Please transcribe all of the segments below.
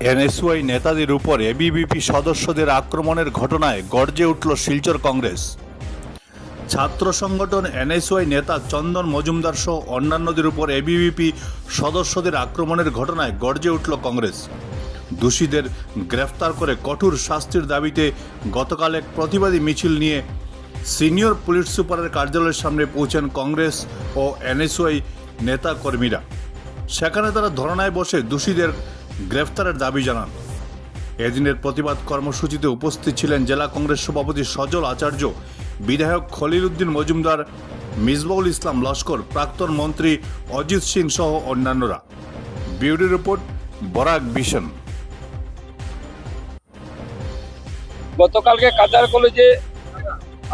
NSY নেতাদের উপর ABVP সদস্যদের আক্রমণের ঘটনায় গর্জে উঠল শিলচর কংগ্রেস। ছাত্র সংগঠন এনএসওয়াই নেতা চন্দন মজুমদার সহ অন্যান্যদের উপর এবিভিপি সদস্যদের আক্রমণের ঘটনায় গর্জে উঠল কংগ্রেস। দোষীদের গ্রেফতার করে কঠোর শাস্তির দাবিতে গতকাল এক প্রতিবাদী মিছিল নিয়ে সিনিয়র পুলিশ সুপারের কার্যালয়ের সামনে পৌঁছেন কংগ্রেস ও এনএসওয়াই নেতা কর্মীরা সেখানে তারা ধরনায় বসে দোষীদের গ্রেফতারের দাবি জানান। এদিনের প্রতিবাদ কর্মসূচিতে উপস্থিত ছিলেন জেলা কংগ্রেস সভাপতি সজল আচার্য, বিধায়ক খলিল উদ্দিন মজুমদার, মিসবাউল ইসলাম লস্কর, প্রাক্তন মন্ত্রী অজিত সিং সহ অন্যান্যরা। Beauty report, Barak vision. গতকালকে কাতার কলেজে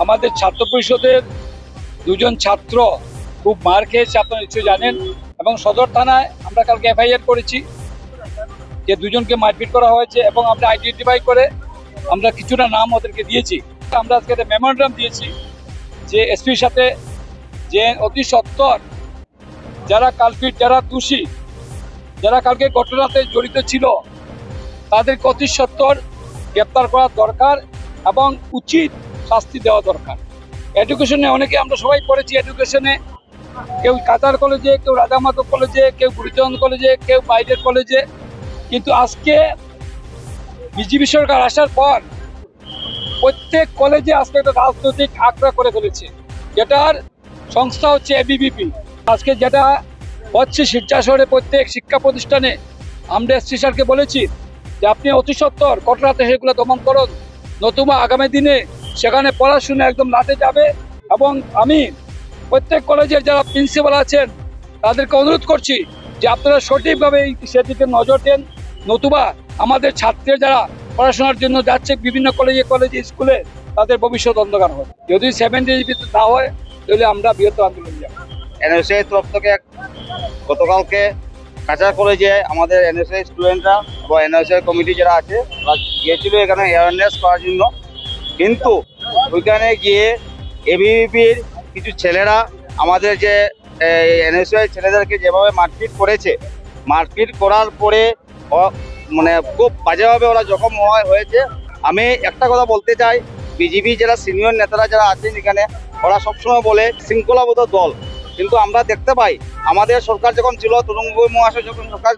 আমাদের ছাত্র পরিষদের দুজন ছাত্র খুব মার খেয়েছে আপনারা নিশ্চয়ই জানেন এবং সদর থানায় আমরা কালকে এফআইআর করেছি। যে দুজনকে মারপিট করা হয়েছে এবং আমরা আইডেন্টিফাই করে আমরা কিছুটা নাম ওদেরকে দিয়েছি। আমরা আজকে একটা মেমোরান্ডাম দিয়েছি যে এসপির সাথে যে অতি সত্তর যারা কালপিট যারা দোষী, যারা কালকে ঘটনাতে জড়িত ছিল, তাদেরকে অতি সত্তর গ্রেপ্তার করা দরকার এবং উচিত শাস্তি দেওয়া দরকার। এডুকেশনে অনেকে আমরা সবাই পড়েছি এডুকেশনে কেউ কাতার কলেজে কেউ রাজা মাধব কলেজে কেউ গুরুচরণ কলেজে কেউ বাইরের কলেজে কিন্তু আজকে বিজেপি সরকার আসার পর প্রত্যেক কলেজে আজকে একটা রাজনৈতিক আঁকড়া করে ফেলেছে। যেটার সংস্থা হচ্ছে এবিবিপি আজকে যেটা হচ্ছে শহরে প্রত্যেক শিক্ষা প্রতিষ্ঠানে আমরা এসসি স্যারকে বলেছি যে আপনি অতি সত্তর কটরাতে সেগুলো দমন করুন। নতুবা আগামী দিনে সেখানে পড়াশোনা একদম লাটে যাবে এবং আমি প্রত্যেক কলেজের যারা প্রিন্সিপাল আছেন, তাদেরকে অনুরোধ করছি যে আপনারা সঠিকভাবে এই সেদিকে নজর দেন। নতুবা আমাদের ছাত্রের যারা পড়াশোনার জন্য যাচ্ছে, বিভিন্ন কলেজে কলেজে স্কুলে তাদের ভবিষ্যৎ অন্ধকার হবে। যদি সেভেন ডেজ ভিতরে না হয়, তাহলে আমরা বৃহত্তর আন্দোলন যাব। এনএসএ তরফ থেকে গতকালকে কাঁচা কলেজে আমাদের এনএসএ স্টুডেন্টরা বা এনএসএ কমিটি যারা আছে ওরা গিয়েছিল এখানে অ্যাওয়ারনেস করার জন্য। কিন্তু ওইখানে গিয়ে এবিভিপির কিছু ছেলেরা আমাদের যে এনএসএ ছেলেদেরকে যেভাবে মারপিট করেছে, মারপিট করার পরে মানে খুব বাজেভাবে ওরা জখম হওয়া- হয়েছে। আমি একটা কথা বলতে চাই বিজেপি যারা সিনিয়র নেতারা যারা আছেন এখানে, ওরা সবসময় বলে শৃঙ্খলাবোধ দল। কিন্তু আমরা দেখতে পাই, আমাদের সরকার যখন ছিল তরুণ মহাশয় যখন সরকার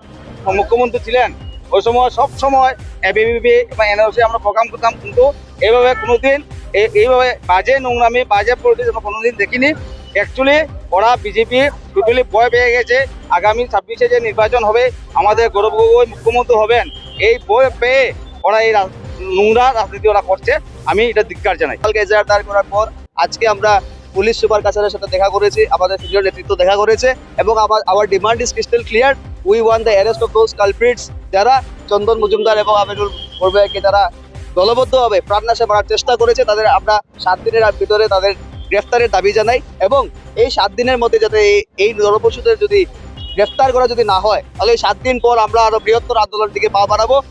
মুখ্যমন্ত্রী ছিলেন, ওই সময় সব সময় এবিবিপি বা এনওসি আমরা প্রোগ্রাম করতাম, কিন্তু এইভাবে কোনোদিন এই- এইভাবে বাজে নোংরামি, বাজে পলিটিক্স আমরা কোনোদিন দেখিনি। অ্যাকচুয়ালি ওরা বিজেপি টোটালি ভয় পেয়ে গেছে। আগামী ছাব্বিশে যে নির্বাচন হবে, আমাদের গৌরব গগৈ মুখ্যমন্ত্রী হবেন। এই ভয় পেয়ে ওরা এই নোংরা রাজনীতি ওরা করছে। আমি এটা ধিক্কার জানাই। কালকে এজাহার দায়ের করার পর আজকে আমরা পুলিশ সুপার কাছারের সাথে দেখা করেছি, আমাদের সিনিয়র নেতৃত্ব দেখা করেছে এবং আমার our demand is crystal clear we want the arrest of those culprits যারা চন্দন মজুমদার এবং আমিনুল বড়ভাইকে যারা দলবদ্ধভাবে প্রাণনাশে মারার চেষ্টা করেছে, তাদের আমরা সাত দিনের ভিতরে তাদের গ্রেফতারের দাবি জানাই এবং এই সাত দিনের মধ্যে যাতে এই- নরপশুদের যদি গ্রেফতার করা যদি না হয়, তাহলে এই সাত দিন পর আমরা আরও বৃহত্তর আন্দোলন দিকে পা বাড়াবো।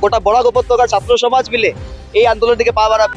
গোটা বরাক উপত্যকার ছাত্র সমাজ মিলে এই আন্দোলন দিকে পা বাড়াবো